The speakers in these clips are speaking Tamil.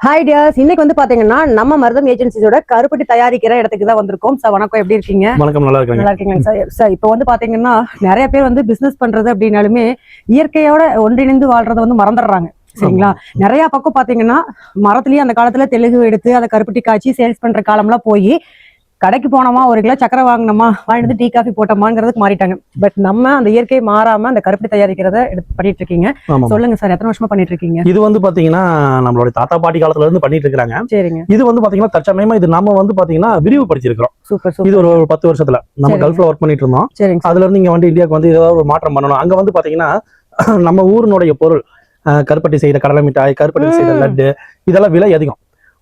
ஹாய் டியர்ஸ் இன்னைக்கு வந்து பாத்தீங்கன்னா நம்ம மருதம் ஏஜென்சிஸோட கருப்பட்டி தயாரிக்கிற இடத்துக்கு தான் வந்திருக்கோம். சார் வணக்கம். எப்படி இருக்கீங்க? வணக்கம். நல்லா இருக்காங்க. நல்லா இருக்கீங்களா சார் சார் இப்போ வந்து பாத்தீங்கன்னா நிறைய பேர் வந்து பிசினஸ் பண்றது அப்படின்னாலுமே இயற்கையோட ஒன்றிணைந்து வாழ்றத வந்து மறந்துடுறாங்க. சரிங்களா? நிறைய பக்கம் பாத்தீங்கன்னா மரத்துலயே அந்த காலத்துல தெலுங்கு எடுத்து அதை கருப்பட்டி காய்ச்சி சேல்ஸ் பண்ற காலம்லாம் போய் கடைக்கு போனோமா ஒரு கிலோ சக்கரை வாங்கினோமா வாங்கிட்டு வந்து டீ காஃபி போட்டோமாங்கிறதுக்கு மாறிட்டாங்க. பட் நம்ம அந்த இயற்கை மாறாம அந்த கருப்பட்டி தயாரிக்கிறத எடுத்து பண்ணிட்டு இருக்கீங்க. சொல்லுங்க சார் எத்தனை வருஷமா பண்ணிட்டு இருக்கீங்க? இது வந்து பாத்தீங்கன்னா நம்மளுடைய தாத்தா பாட்டி காலத்துல இருந்து பண்ணிட்டு இருக்காங்க சரிங்க. இது வந்து பாத்தீங்கன்னா தற்சமயமா இது நம்ம வந்து பாத்தீங்கன்னா விரிவுபடுத்திருக்கிறோம் சூப்பர் இது ஒரு பத்து வருஷத்துல நம்ம. கல்ஃப்ல ஒர்க் பண்ணிட்டு இருந்தோம். அதுல இருந்து இங்க வந்து இந்தியாவுக்கு வந்து ஏதாவது ஒரு மாற்றம் பண்ணணும். அங்க வந்து பாத்தீங்கன்னா நம்ம ஊரினுடைய பொருள் கருப்பட்டி செய்த கடலை மிட்டாய் கருப்பட்டி செய்த. லட்டு இதெல்லாம் விலை அதிகம்.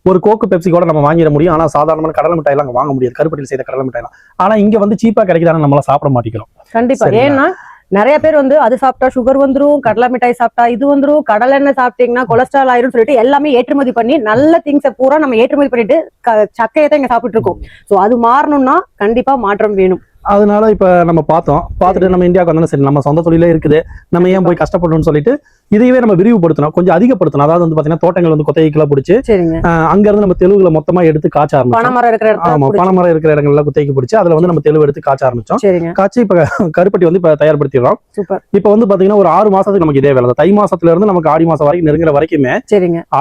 ஒரு கோக்கு பெப்சி கூட நம்ம வாங்கிட முடியும். ஆனா சாதாரணமான கடலை மிட்டாய் எல்லாம் அங்க வாங்க முடியாது. கருப்பட்டியில் செய்த கடலை மிட்டாய் ஆனா இங்க வந்து சீப்பா கிடைக்குதான்னு நம்மளால சாப்பிட மாட்டேங்கிறோம். கண்டிப்பா. சரிங்களா? ஏன்னா நிறைய பேர் வந்து அது சாப்பிட்டா சுகர் வந்துரும் கடலை மிட்டாய் சாப்பிட்டா இது வந்துரும் கடலை எண்ணெய் சாப்பிட்டீங்கன்னா கொலஸ்ட்ரால் ஆயிரும் சொல்லிட்டு எல்லாமே ஏற்றுமதி பண்ணி நல்ல திங்ஸை பூரா நம்ம ஏற்றுமதி பண்ணிட்டு சக்கையை தான் இங்க சாப்பிட்டு இருக்கோம். சோ அது மாறணும்னா கண்டிப்பா மாற்றம் வேணும். அதனால இப்ப நம்ம பார்த்தோம். பார்த்துட்டு நம்ம இந்தியாவுக்கு வந்தோம் சரி நம்ம சொந்த தொழிலே இருக்குது. நம்ம ஏன் போய் கஷ்டப்படணும்னு சொல்லிட்டு இதையவே நம்ம விரிவுபடுத்தணும். கொஞ்சம் அதிகப்படுத்தணும். அதாவது வந்து பாத்தீங்கன்னா தோட்டங்கள் வந்து கொத்தைக்கெல்லாம் பிடிச்சி சரிங்க. அங்க இருந்து நம்ம தெலுங்குல மொத்தமா எடுத்து காய்ச்ச ஆரம்பிச்சோம். பனைமரம் இருக்கிற ஆமா இடத்துல புடிச்சு- பனைமரம் இருக்கிற இடங்கள்ல குத்தைக்கு பிடிச்சி அதுல வந்து நம்ம தெலுங்கு எடுத்து காய்ச்ச ஆரம்பிச்சோம். காய்ச்சி இப்ப கருப்பட்டி வந்து இப்ப தயார்படுத்திடுறோம். இப்ப வந்து பாத்தீங்கன்னா ஒரு ஆறு மாசத்துக்கு நமக்கு இதே வேலை. தை மாசத்துல இருந்து நமக்கு ஆடி மாசம் வரைக்கும் நெருங்குற வரைக்குமே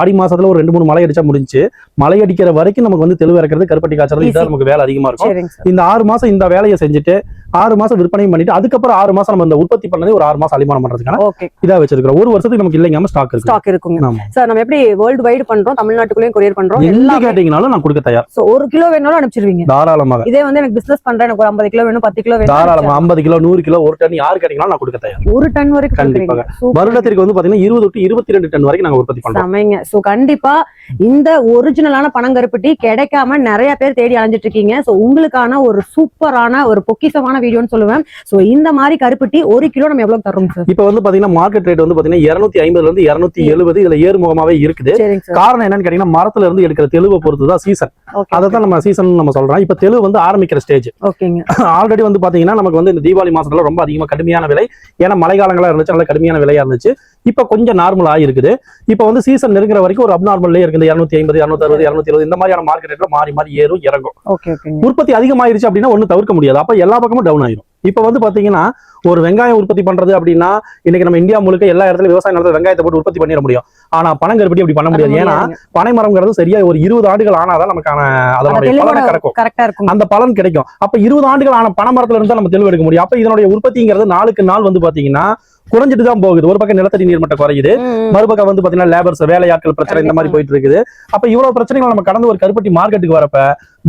ஆடி மாசத்துல ஒரு ரெண்டு மூணு மழை அடிச்சா முடிஞ்சு மழை அடிக்கிற வரைக்கும் நமக்கு வந்து தெலுங்கு இறக்கிறது கருப்பட்டி காய்ச்சறது. இதான் நமக்கு வேலை அதிகமா இருக்கும். இந்த ஆறு மாசம் இந்த வேலையை బడ్జెటే ஆறு மாசம் விற்பனையும் பண்ணிட்டு அதுக்கப்புறம் ஆறு மாசம் நம்ம இந்த உற்பத்தி பண்ணது ஒரு ஆறு மாசம் அலிமானம் பண்றதுக்கான இதா வச்சிருக்கிறோம். ஒரு வருஷத்துக்கு நமக்கு இல்லைங்க ஸ்டாக் இருக்கு. ஸ்டாக் இருக்குங்க. சார் நம்ம எப்படி வேர்ல்டு வைடு பண்றோம் தமிழ்நாட்டுக்குள்ளேயும் கொரியர் பண்றோம் எல்லாமே கேட்டீங்கனாலும் நான் கொடுக்க தயார். So, ஒரு கிலோ வேணாலும் அனுப்பிச்சிருவீங்க. தாராளமாக. இதே வந்து எனக்கு பிசினஸ் பண்றேன் எனக்கு ஒரு ஐம்பது கிலோ வேணும் பத்து கிலோ தாராளமா வேணும் ஐம்பது கிலோ நூறு கிலோ ஒரு டன் யாரு கேட்டீங்கனாலும் நான் கொடுக்க தயார். ஒரு டன் வரைக்கும் கண்டிப்பாக. வருடத்திற்கு வந்து பாத்தீங்கன்னா இருபது டு இருபத்தி ரெண்டு டன் வரைக்கும் நாங்க உற்பத்தி பண்றோம். சமைங்க. சோ கண்டிப்பா இந்த ஒரிஜினலான பனங்கருப்பட்டி கிடைக்காம நிறைய பேர் தேடி அலைஞ்சிட்டு இருக்கீங்க. சோ உங்களுக்கான ஒரு சூப்பரான ஒரு பொக்கிஷமான வீடியோன்னு சொல்லுவேன். சோ இந்த மாதிரி கருப்பட்டி ஒரு கிலோ நம்ம எவ்வளவு தரோம் சார் இப்ப வந்து பாத்தீங்கன்னா மார்க்கெட் ரேட் வந்து பாத்தீங்கன்னா இருநூத்தி ஐம்பதுல இருந்து இருநூத்தி எழுபது இதுல ஏறுமுகமாவே இருக்குது. காரணம் என்னன்னு கேட்டீங்கன்னா மரத்துல இருந்து எடுக்கிற தெளிவை பொறுத்து தான் சீசன் அதை தான் நம்ம சீசன் நம்ம சொல்றோம். இப்ப தெளிவு வந்து ஆரம்பிக்கிற ஸ்டேஜ் ஆல்ரெடி வந்து பாத்தீங்கன்னா நமக்கு வந்து இந்த தீபாவளி மாசத்துல ரொம்ப அதிகமா கடுமையான விலை. ஏன்னா மழை காலங்களா இருந்துச்சு நல்ல கடுமையான விலையா இருந்துச்சு. இப்ப கொஞ்சம் நார்மல் ஆயிருக்குது இப்ப வந்து சீசன் நெருங்குற வரைக்கும் ஒரு அப்நார்மல்லே இருக்குது. இருநூத்தி ஐம்பது இருநூத்தி அறுபது இருநூத்தி எழுபது இந்த மாதிரியான மார்க்கெட் ரேட்ல மாறி மாறி ஏறும் இறங்கும். உற்பத்தி அதிகமாயிருச்சு அப்படின்னா ஒண்ணு தவிர்க்க முடியாது. அப்ப எல்லா பக்கமும் டவுன் ஆயிரும். இப்ப வந்து பாத்தீங்கன்னா ஒரு வெங்காயம் உற்பத்தி பண்றது அப்படின்னா இன்னைக்கு நம்ம இந்தியா முழுக்க எல்லா இடத்துல விவசாய நிலத்துல வெங்காயத்தை போட்டு உற்பத்தி பண்ணிட முடியும். ஆனா பனங்கருப்பட்டி அப்படி பண்ண முடியாது. ஏன்னா பனை மரம்ங்கிறது சரியா ஒரு இருபது ஆண்டுகள் ஆனாதான் நமக்கான அதனுடைய பலனை கிடக்கும் அந்த பலன் கிடைக்கும். அப்ப இருபது ஆண்டுகள் ஆன பனை மரத்துல இருந்தா நம்ம தெளிவு எடுக்க முடியும். அப்ப இதனுடைய உற்பத்திங்கிறது நாளுக்கு நாள் வந்து பாத்தீங்கன்னா குறைஞ்சிட்டு தான் போகுது. ஒரு பக்கம் நிலத்தடி நீர்மட்டம் குறையுது. ம், மறுபக்கம் வந்து பாத்தீங்கன்னா லேபர்ஸ் வேலையாட்கள் பிரச்சனை இந்த மாதிரி போயிட்டு இருக்குது. அப்ப இவ்வளவு பிரச்சனைகள் நம்ம கடந்து ஒரு கருப்பட்டி மார்க்கெட்டுக்கு வரப்ப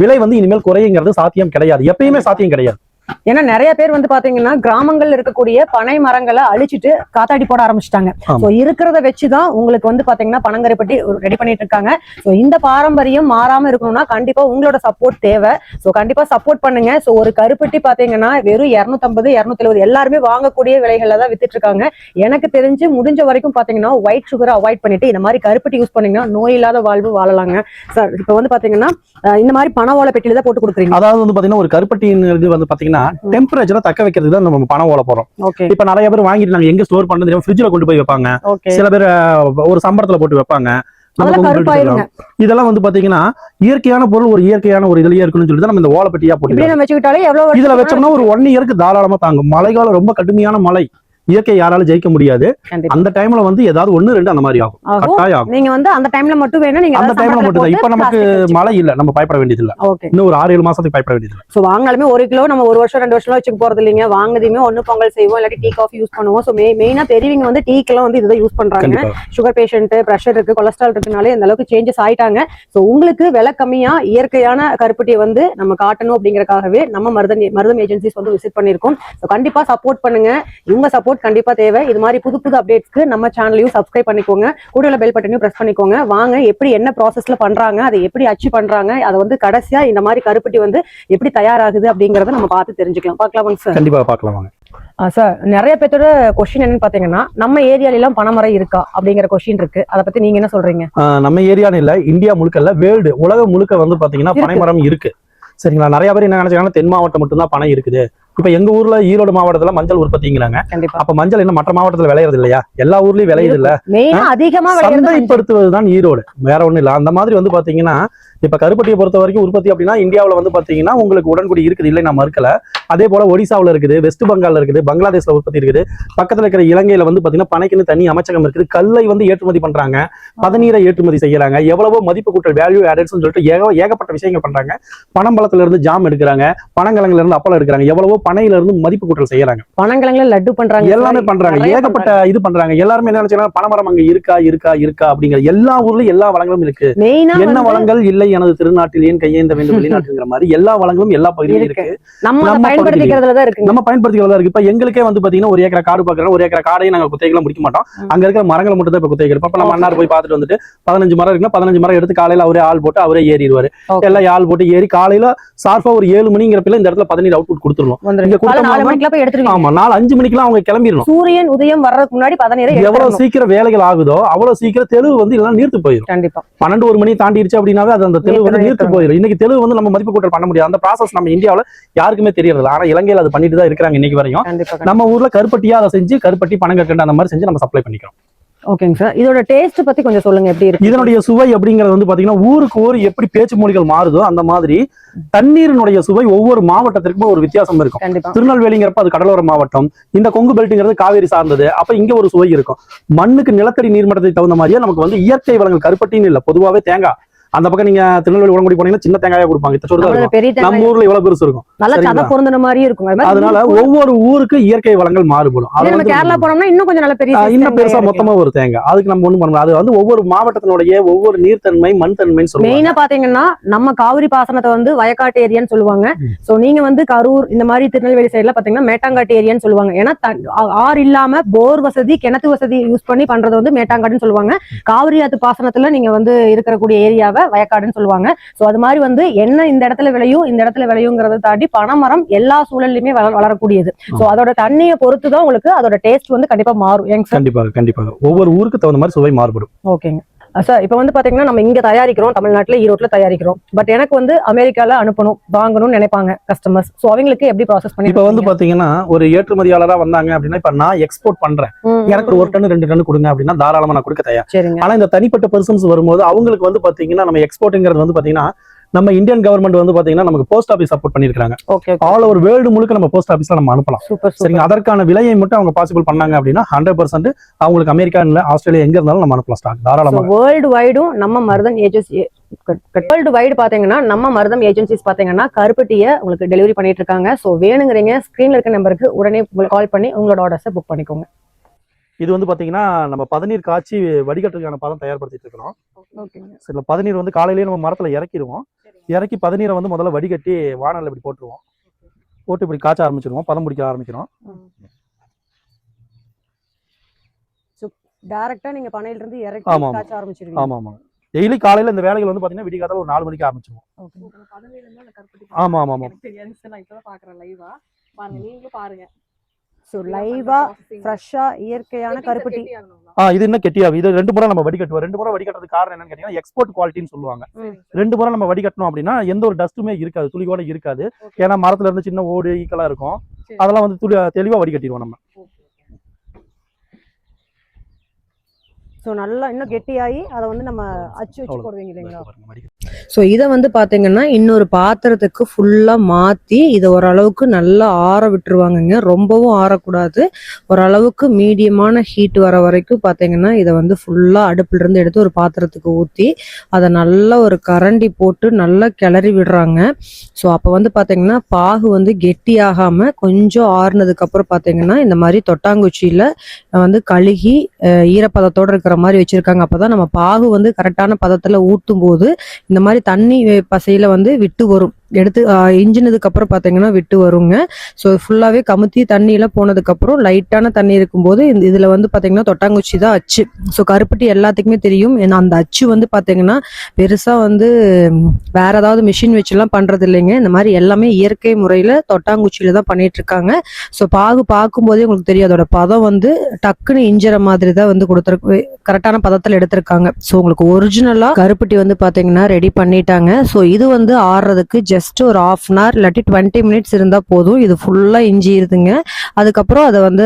விலை வந்து இனிமேல் குறையுங்கிறது சாத்தியம் கிடையாது. எப்பயுமே சாத்தியம் கிடையாது. ஏன்னா நிறைய பேர் வந்து பாத்தீங்கன்னா கிராமங்கள்ல இருக்கக்கூடிய பனை மரங்களை அழிச்சிட்டு காத்தாடி போட ஆரம்பிச்சிட்டாங்க. சோ இருக்கிறத வச்சுதான் உங்களுக்கு வந்து பாத்தீங்கன்னா பனங்கருப்பட்டி ரெடி பண்ணிட்டு இருக்காங்க. சோ இந்த பாரம்பரியம் மாறாம இருக்கணும்னா கண்டிப்பா உங்களோட சப்போர்ட் தேவை. சோ கண்டிப்பா சப்போர்ட் பண்ணுங்க. சோ ஒரு கருப்பட்டி பாத்தீங்கன்னா வெறும் 250 270 எழுபது எல்லாருமே வாங்கக்கூடிய விலைகள்ல தான் வித்துட்டு இருக்காங்க. எனக்கு தெரிஞ்சு முடிஞ்ச வரைக்கும் பாத்தீங்கன்னா ஒயிட் சுகரை அவாய்ட் பண்ணிட்டு இந்த மாதிரி கருப்பட்டி யூஸ் பண்ணீங்கன்னா நோய் இல்லாத வாழ்வு வாழலாங்க. சார் இப்ப வந்து பாத்தீங்கன்னா இந்த மாதிரி பண பெட்டியில தான் போட்டு கொடுக்குறீங்க. அதாவது வந்து பாத்தீங்கன்னா ஒரு கருப்பட்டின் இது வந்து பாத்தீங்கன்னா டெம்பரேச்சரை தக்க வைக்கிறதுக்கு தான் நம்ம பணம் ஓல போறோம். இப்ப நிறைய பேர் வாங்கிட்டு நாங்க எங்க ஸ்டோர் தெரியாம ஃப்ரிட்ஜ்ல கொண்டு போய் வைப்பாங்க. சில பேர் ஒரு சம்பளத்துல போட்டு வைப்பாங்க. இதெல்லாம் வந்து பாத்தீங்கன்னா இயற்கையான பொருள் ஒரு இயற்கையான ஒரு இதுலயே இருக்குன்னு சொல்லிட்டு நம்ம இந்த ஓலப்பெட்டியா போட்டு இதுல வச்சோம்னா ஒரு ஒன் இயருக்கு தாராளமா தாங்கும். மழைக்காலம் ரொம்ப கடுமையான மழை. இயற்கை யாராலும் ஜெயிக்க முடியாது. அந்த டைம்ல வந்து ஏதாவது ஒண்ணு ரெண்டு அந்த மாதிரி ஆகும். கட்டாயம் ஆகும். நீங்க வந்து அந்த டைம்ல மட்டும் வேணும் நீங்க அந்த டைம்ல மட்டும் தான் இப்ப நமக்கு மழை இல்ல நம்ம பயப்பட வேண்டியது இல்ல இன்னும் ஒரு ஆறு ஏழு மாசத்துக்கு பயப்பட வேண்டியது இல்ல சோ வாங்கினாலுமே ஒரு கிலோ நம்ம ஒரு வருஷம் ரெண்டு வருஷம் வச்சுக்க போறது இல்லைங்க. வாங்குறதுமே ஒண்ணு பொங்கல் செய்வோம் இல்லாட்டி டீ காஃபி யூஸ் பண்ணுவோம். சோ மெயினா பெரியவங்க வந்து டீக்கெல்லாம் வந்து இதுதான் யூஸ் பண்றாங்க. சுகர் பேஷண்ட் பிரஷர் இருக்கு கொலஸ்ட்ரால் இருக்குனாலே இந்த அளவுக்கு சேஞ்சஸ் ஆயிட்டாங்க. சோ உங்களுக்கு விலை கம்மியா இயற்கையான கருப்பட்டியை வந்து நம்ம காட்டணும் அப்படிங்கறக்காகவே நம்ம மருதம் மருதம் ஏஜென்சிஸ் வந்து விசிட் பண்ணிருக்கோம் கண்டிப்பா சப்போர்ட் பண்ணுங்க. இவங்க சப்போர்ட் கண்டிப்பா தேவை. இது மாதிரி புது புது அப்டேட்ஸ்க்கு நம்ம சேனலையும் சப்ஸ்கிரைப் பண்ணிக்கோங்க. கூட பெல் பட்டனையும் பிரஸ் பண்ணிக்கோங்க. வாங்க எப்படி என்ன ப்ராசஸ்ல பண்றாங்க அதை எப்படி அச்சீவ் பண்றாங்க அதை வந்து கடைசியா இந்த மாதிரி கருப்பட்டி வந்து எப்படி தயாராகுது அப்படிங்கறத நம்ம பார்த்து தெரிஞ்சுக்கலாம். பார்க்கலாமாங்க சார் கண்டிப்பா பார்க்கலாம் சார் நிறைய பேர்த்தோட கொஸ்டின் என்னன்னு பாத்தீங்கன்னா நம்ம ஏரியால எல்லாம் பனைமரம் இருக்கா அப்படிங்கிற கொஸ்டின் இருக்கு. அதை பத்தி நீங்க என்ன சொல்றீங்க? நம்ம ஏரியான்னு இல்ல இந்தியா முழுக்க இல்ல வேர்ல்டு உலகம் முழுக்க வந்து பாத்தீங்கன்னா. பனைமரம் இருக்கு. சரிங்களா? நிறைய பேர் என்ன நினைச்சாங்கன்னா தென் மாவட்டம் மட்டும்தான் பனை இருக்குது. இப்ப எங்க ஊர்ல ஈரோடு மாவட்டத்துல மஞ்சள் உற்பத்திங்கிறாங்க. அப்ப மஞ்சள் என்ன மற்ற மாவட்டத்துல விளையறது இல்லையா? எல்லா ஊர்லயும் விளையுது இல்ல. மஞ்சள். சந்தைப்படுத்துவதுதான் ஈரோடு. வேற ஒண்ணும் இல்ல. அந்த மாதிரி வந்து பாத்தீங்கன்னா இப்ப கருப்பட்டியை பொறுத்த வரைக்கும் உற்பத்தி அப்படின்னா இந்தியாவுல வந்து பாத்தீங்கன்னா உங்களுக்கு உடன்குடி இருக்குது. இல்லை நான் மறுக்கல. அதே போல ஒடிசாவுல இருக்குது வெஸ்ட் பெங்கால்ல இருக்குது பங்களாதேஷ்ல உற்பத்தி இருக்குது. பக்கத்துல இருக்கிற இலங்கையில வந்து பாத்தீங்கன்னா பனைக்குன்னு தனி அமைச்சகம் இருக்குது. கல்லை வந்து ஏற்றுமதி பண்றாங்க. பதநீரை ஏற்றுமதி செய்யறாங்க. எவ்வளவோ மதிப்பு கூட்டல் வேல்யூ ஆடட்ஸ் சொல்லிட்டு ஏக ஏகப்பட்ட விஷயங்கள் பண்றாங்க. பனம்பழத்துல இருந்து ஜாம் எடுக்கிறாங்க. பனங்கிழங்குல இருந்து அப்பளம் எடுக்கிறாங்க. எவ்வளவோ பனையில இருந்து மதிப்பு கூட்டல் செய்யறாங்க. பனங்கிழங்குல லட்டு பண்றாங்க. எல்லாமே பண்றாங்க. ஏகப்பட்ட இது பண்றாங்க. எல்லாருமே என்ன நினைச்சாங்க பனைமரம் அங்க இருக்கா இருக்கா இருக்கா அப்படிங்கிற எல்லா ஊர்லயும் எல்லா வளங்களும் இருக்கு. என்ன வளங்கள் இல்லை எனது திருநாட்டில் ஏன் கையேந்த வேண்டும் வெளிநாட்டுங்கிற மாதிரி எல்லா வளங்களும் எல்லா பகுதியிலும் இருக்கு. இருக்கு. நம்ம அதை நம்ம பயன்படுத்திக்கிறதுல பயன்படுத்திக்கிறதா இருக்கு. இப்ப எங்களுக்கே வந்து பாத்தீங்கன்னா ஒரு ஏக்கரா காடு பாக்குறோம். ஒரு ஏக்கரா காடையும் நாங்க குத்தகைலாம் முடிக்க மாட்டோம். அங்க இருக்கிற மரங்களை மட்டும் தான் இப்ப குத்தகை எடுப்போம். அப்ப நம்ம. அண்ணார் போய் பார்த்துட்டு வந்துட்டு பதினஞ்சு மரம் இருக்குன்னா பதினஞ்சு மரம் எடுத்து காலையில அவரே ஆள் போட்டு அவரே ஏறிடுவாரு. எல்லாம் ஆள் போட்டு ஏறி காலையில சார்பா ஒரு ஏழு மணிங்கிறப்ப இந்த இடத்துல பதினீர் அவுட்புட் கொடுத்துருவோம் ஆமா நாலு அஞ்சு மணிக்கெல்லாம் அவங்க கிளம்பிடணும். சூரியன் உதயம் வர்றதுக்கு முன்னாடி பதினேழு எவ்வளவு. சீக்கிரம் வேலைகள் ஆகுதோ அவ்வளவு சீக்கிரம் தெளிவு வந்து எல்லாம் நீர்த்து போயிடும் கண்டிப்பா. பன்னெண்டு ஒரு மணி தாண்டிடுச்சு அப்படின்னாவே அது அந்த தெளிவு வந்து நீர்த்து போயிடும் இன்னைக்கு தெளிவு வந்து நம்ம மதிப்பு கூட்டல் பண்ண முடியாது. அந்த ப்ராசஸ் நம்ம இந்தியாவுல யாருக்குமே தெரியறது ஆனா இலங்கையில அது பண்ணிட்டு தான் இருக்காங்க இன்னைக்கு வரையும். நம்ம ஊர்ல கருப்பட்டியா அதை செஞ்சு கருப்பட்டி பனங்கற்கண்டு அந்த மாதிரி செஞ்சு நம்ம சப்ளை பண்ணிக்கிறோம். ஓகேங்க சார். இதோட டேஸ்ட் பத்தி கொஞ்சம் சொல்லுங்க எப்படி இருக்கு? இதனுடைய சுவை அப்படிங்கிறது வந்து பாத்தீங்கன்னா ஊருக்கு ஊர் எப்படி பேச்சு மொழிகள் மாறுதோ அந்த மாதிரி தண்ணீரினுடைய சுவை ஒவ்வொரு மாவட்டத்திற்கும் ஒரு வித்தியாசம் இருக்கும். திருநெல்வேலிங்கிறப்ப அது கடலோர மாவட்டம் இந்த கொங்கு பெல்ட்டுங்கிறது காவேரி சார்ந்தது. அப்ப இங்க ஒரு சுவை இருக்கும். மண்ணுக்கு நிலத்தடி நீர்மட்டத்தை தகுந்த மாதிரியே நமக்கு வந்து இயற்கை வளங்கள் கருப்பட்டின்னு இல்ல பொதுவாவே தேங்காய். அந்த பக்கம் நீங்க திருநெல்வேலி உடம்படி போனீங்கன்னா சின்ன தேங்காயா கொடுப்பாங்க. இத்தனை நம்ம ஊர்ல இவ்வளவு பெருசு இருக்கும். நல்லா? பொருந்தின அதனால ஒவ்வொரு ஊருக்கு இயற்கை வளங்கள் மாறுபடும். நம்ம கேரளா போனோம்னா இன்னும் கொஞ்சம் நல்ல பெரிய இன்னும் பெருசா மொத்தமா ஒரு தேங்காய். அதுக்கு நம்ம ஒண்ணும் பண்ண முடியாது. அது வந்து ஒவ்வொரு மாவட்டத்தினுடைய ஒவ்வொரு நீர்த்தன்மை மண் தன்மைன்னு சொல்லுவாங்க மெயினா பாத்தீங்கன்னா நம்ம காவிரி பாசனத்தை வந்து வயக்காட்டு ஏரியான்னு சொல்லுவாங்க. சோ நீங்க வந்து கரூர் இந்த மாதிரி திருநெல்வேலி சைடுல பாத்தீங்கன்னா மேட்டாங்காட்டு ஏரியான்னு சொல்லுவாங்க. ஏன்னா ஆறு இல்லாம போர் வசதி கிணத்து வசதி யூஸ் பண்ணி பண்றது வந்து மேட்டாங்காடுன்னு சொல்லுவாங்க. காவிரி ஆத்து பாசனத்துல நீங்க வந்து இருக்கக்கூடிய ஏரியாவை வயக்காடுன்னு சொல்லுவாங்க. சோ அது மாதிரி வந்து என்ன இந்த இடத்துல விளையும் இந்த இடத்துல விளையுங்கிறத தாண்டி பனைமரம் எல்லா சூழல்லையுமே வள வளரக்கூடியது. சோ அதோட தண்ணியை பொறுத்து தான் உங்களுக்கு அதோட டேஸ்ட் வந்து கண்டிப்பா மாறும். கண்டிப்பாக கண்டிப்பாக ஒவ்வொரு ஊருக்கு தகுந்த மாதிரி சுவை மாறுபடும். ஓகேங்க. சார் இப்போ வந்து பாத்தீங்கன்னா நம்ம இங்க தயாரிக்கிறோம் தமிழ்நாட்டுல ஈரோட்ல தயாரிக்கிறோம். பட் எனக்கு வந்து அமெரிக்கால அனுப்பணும் வாங்கணும்னு நினைப்பாங்க கஸ்டமர்ஸ் சோ அவங்களுக்கு எப்படி ப்ராசஸ் பண்ணி இப்ப வந்து பாத்தீங்கன்னா ஒரு ஏற்றுமதியாளரா வந்தாங்க அப்படின்னா இப்ப நான் எக்ஸ்போர்ட் பண்றேன். எனக்கு ஒரு டன் ரெண்டு டன் கொடுங்க அப்படின்னா தாராளமா நான் கொடுக்க தயார். ஆனா இந்த தனிப்பட்ட பர்சன்ஸ் வரும்போது அவங்களுக்கு வந்து பாத்தீங்கன்னா நம்ம எக்ஸ்போர்ட்ங்கிறது வந்து பாத்தீங்கன்னா நம்ம இந்தியன் கவர்மெண்ட் வந்து பாத்தீங்கன்னா நமக்கு போஸ்ட் ஆபீஸ் சப்போர்ட் பண்ணிருக்காங்க ஓகே ஆல் ஓவர் வேர்ல்டு முழுக்க நம்ம போஸ்ட் ஆபீஸ்ல நம்ம அனுப்பலாம். சரிங்க அதற்கான விலையை மட்டும் அவங்க பாசிபிள் பண்ணாங்க அப்படின்னா ஹண்ட்ரட் பர்சன்ட் அவங்களுக்கு அமெரிக்கா இல்ல ஆஸ்திரேலியா எங்க இருந்தாலும் நம்ம அனுப்பலாம் ஸ்டாக் தாராளமா. வேர்ல்டு வைடும் நம்ம மருதன் ஏஜென்சி வேர்ல்டு வைடு பாத்தீங்கன்னா நம்ம மருதம் ஏஜென்சிஸ் பாத்தீங்கன்னா கருப்பட்டியை உங்களுக்கு டெலிவரி பண்ணிட்டு இருக்காங்க சோ வேணுங்கிறீங்க ஸ்கிரீன்ல இருக்க நம்பருக்கு உடனே கால் பண்ணி உங்களோட ஆர்டர்ஸை புக் பண்ணிக்கோங்க. இது வந்து பாத்தீங்கன்னா நம்ம பதநீர் காய்ச்சி வடிகட்டுறதுக்கான பதம் தயார்படுத்திட்டு இருக்கிறோம். சில பதநீர் வந்து காலையிலேயே நம்ம மரத்துல இறக்கிடுவோம். இறக்கி பதநீரை வந்து முதல்ல வடிகட்டி வானல்ல இப்படி போட்டுருவோம். போட்டு இப்படி காய்ச்ச ஆரம்பிச்சிருவோம். பதம் பிடிக்க ஆரம்பிக்கிறோம். டைரக்டா நீங்க பனையில இருந்து இறக்கி. காய்ச்ச ஆரம்பிச்சிருவீங்க. ஆமா ஆமா டெய்லி காலையில இந்த வேலைகள் வந்து பாத்தீங்கன்னா விடிய ஒரு நாலு மணிக்கு ஆரம்பிச்சிருவோம். ஆமா ஆமா ஆமா ஸோ லைவா ஃப்ரெஷ்ஷா இயற்கையான கருப்பட்டி. ஆ இது என்ன கெட்டியாகும் இது ரெண்டு முறை நம்ம வடிகட்டுவோம். ரெண்டு முறை வடிகட்டுறதுக்கு காரணம் என்னன்னு கேட்டீங்கன்னா எக்ஸ்போர்ட் குவாலிட்டின்னு சொல்லுவாங்க. ரெண்டு முறை நம்ம வடிகட்டணும் அப்படின்னா எந்த ஒரு டஸ்ட்டுமே இருக்காது துளி கூட இருக்காது ஏன்னா மரத்துல இருந்து சின்ன ஓடு ஈக்கலா இருக்கும். அதெல்லாம் வந்து துளி தெளிவா வடிகட்டிடுவோம் நம்ம. ஸோ நல்லா இன்னும் கெட்டியாகி அதை வந்து நம்ம அச்சு வச்சு. போடுவீங்க இல்லைங்களா. ஸோ இதை வந்து பார்த்தீங்கன்னா இன்னொரு பாத்திரத்துக்கு ஃபுல்லாக மாற்றி இதை ஓரளவுக்கு நல்லா ஆற விட்டுருவாங்கங்க. ரொம்பவும் ஆறக்கூடாது. ஓரளவுக்கு மீடியமான ஹீட் வர வரைக்கும் பார்த்தீங்கன்னா இதை வந்து ஃபுல்லாக அடுப்புலேருந்து எடுத்து ஒரு பாத்திரத்துக்கு ஊற்றி அதை நல்லா ஒரு கரண்டி போட்டு நல்லா கிளறி விடுறாங்க. ஸோ அப்போ வந்து பார்த்தீங்கன்னா பாகு வந்து கெட்டியாகாமல் கொஞ்சம் ஆறுனதுக்கப்புறம் பார்த்தீங்கன்னா இந்த மாதிரி தொட்டாங்குச்சியில் வந்து கழுகி ஈரப்பதத்தோடு ஈரப்பதத்தோட இருக்கிற மாதிரி வச்சிருக்காங்க. அப்பதான் நம்ம பாகு வந்து கரெக்டான பதத்தில் ஊற்றும் போது இந்த மாதிரி தண்ணி பசையில் பசையில வந்து விட்டு வரும். எடுத்து ஆஹ், பார்த்தீங்கன்னா அப்புறம் விட்டு வருங்க. ஸோ ஃபுல்லாகவே கமுத்தி தண்ணியில் போனதுக்கப்புறம் லைட்டான தண்ணி இருக்கும்போது இந்த இதில் வந்து பார்த்தீங்கன்னா தொட்டாங்குச்சி தான் அச்சு. ஸோ கருப்பட்டி எல்லாத்துக்குமே தெரியும். ஏன்னா அந்த அச்சு வந்து பார்த்தீங்கன்னா பெருசாக வந்து வேற ஏதாவது மிஷின் வச்சுலாம் பண்ணுறது இல்லைங்க இந்த மாதிரி எல்லாமே இயற்கை முறையில் தொட்டாங்குச்சியில் தான் பண்ணிட்டு இருக்காங்க ஸோ பாகு பார்க்கும்போதே உங்களுக்கு தெரியும். அதோட பதம் வந்து டக்குன்னு இஞ்சுற மாதிரி தான் வந்து கொடுத்துருக்கு. கரெக்டான பதத்தில் எடுத்திருக்காங்க. ஸோ உங்களுக்கு ஒரிஜினலாக கருப்பட்டி வந்து பார்த்தீங்கன்னா ரெடி பண்ணிட்டாங்க. ஸோ இது வந்து ஆறுறதுக்கு ஜஸ்ட் ஒரு ஆஃப் அன் ஹவர் இல்லாட்டி டுவெண்ட்டி மினிட்ஸ் இருந்தால் போதும். இது ஃபுல்லாக இஞ்சி இருதுங்க. அதுக்கப்புறம் அதை வந்து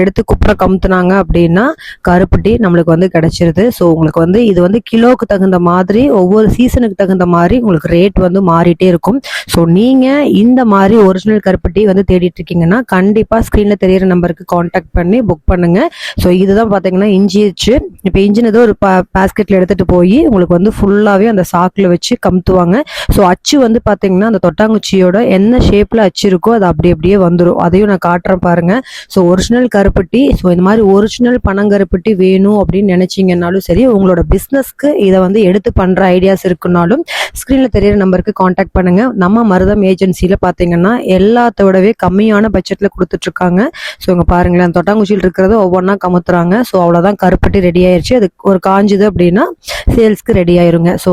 எடுத்து குப்புற கமுத்துனாங்க அப்படின்னா கருப்பட்டி நம்மளுக்கு வந்து கிடைச்சிருது. ஸோ உங்களுக்கு வந்து இது வந்து கிலோவுக்கு தகுந்த மாதிரி ஒவ்வொரு சீசனுக்கு தகுந்த மாதிரி உங்களுக்கு ரேட் வந்து மாறிட்டே இருக்கும். ஸோ நீங்கள் இந்த மாதிரி ஒரிஜினல் கருப்பட்டி வந்து தேடிட்டு இருக்கீங்கன்னா கண்டிப்பாக ஸ்க்ரீனில் தெரியிற நம்பருக்கு காண்டாக்ட் பண்ணி புக் பண்ணுங்க. ஸோ இதுதான் பார்த்தீங்கன்னா இஞ்சிச்சு இப்போ இன்ஜின் ஏதோ ஒரு பா பாஸ்கெட்டில் எடுத்துகிட்டு போய் உங்களுக்கு வந்து ஃபுல்லாகவே அந்த சாக்கில் வச்சு கமுத்துவாங்க. ஸோ அச்சு வந்து பார்த்தீங்கன்னா பார்த்தீங்கன்னா அந்த தொட்டாங்குச்சியோட என்ன ஷேப்பில் அச்சு இருக்கோ அது அப்படி அப்படியே வந்துடும் அதையும் நான் காட்டுறேன் பாருங்க. ஸோ ஒரிஜினல் கருப்பட்டி ஸோ இந்த மாதிரி ஒரிஜினல் பனங்கருப்பட்டி வேணும் அப்படின்னு நினைச்சீங்கன்னாலும் சரி உங்களோட பிஸ்னஸ்க்கு இதை வந்து எடுத்து பண்ணுற ஐடியாஸ் இருக்குனாலும் ஸ்க்ரீனில் தெரியிற நம்பருக்கு காண்டாக்ட் பண்ணுங்கள் நம்ம மருதம் ஏஜென்சியில் பார்த்தீங்கன்னா எல்லாத்தோடவே கம்மியான பட்ஜெட்டில் கொடுத்துட்ருக்காங்க. ஸோ இங்கே பாருங்களேன் தொட்டாங்குச்சியில் இருக்கிறத ஒவ்வொன்றா கமுத்துறாங்க. ஸோ அவ்வளோதான் கருப்பட்டி ரெடி ஆயிடுச்சு அது ஒரு காஞ்சுது அப்படின்னா சேல்ஸ்க்கு ரெடி ஆயிருங்க. ஸோ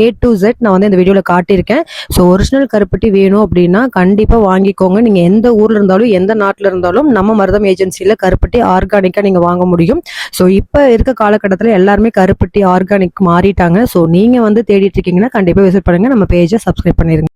ஏ டு செட் நான் வந்து இந்த வீடியோவில் காட்டியிருக்கேன். ஸோ ஒரிஜினல் கருப்பட்டி வேணும் அப்படின்னா கண்டிப்பாக வாங்கிக்கோங்க. நீங்கள் எந்த ஊரில் இருந்தாலும் எந்த நாட்டில் இருந்தாலும் நம்ம மருதம் ஏஜென்சியில் கருப்பட்டி ஆர்கானிக்காக நீங்கள் வாங்க முடியும். ஸோ இப்போ இருக்க காலகட்டத்தில் எல்லாருமே கருப்பட்டி ஆர்கானிக் மாறிட்டாங்க. ஸோ நீங்கள் வந்து தேடிட்டு இருக்கீங்கன்னா கண்டிப்பாக விசிட் பண்ணுங்கள் நம்ம பேஜை சப்ஸ்கிரைப் பண்ணிருங்க.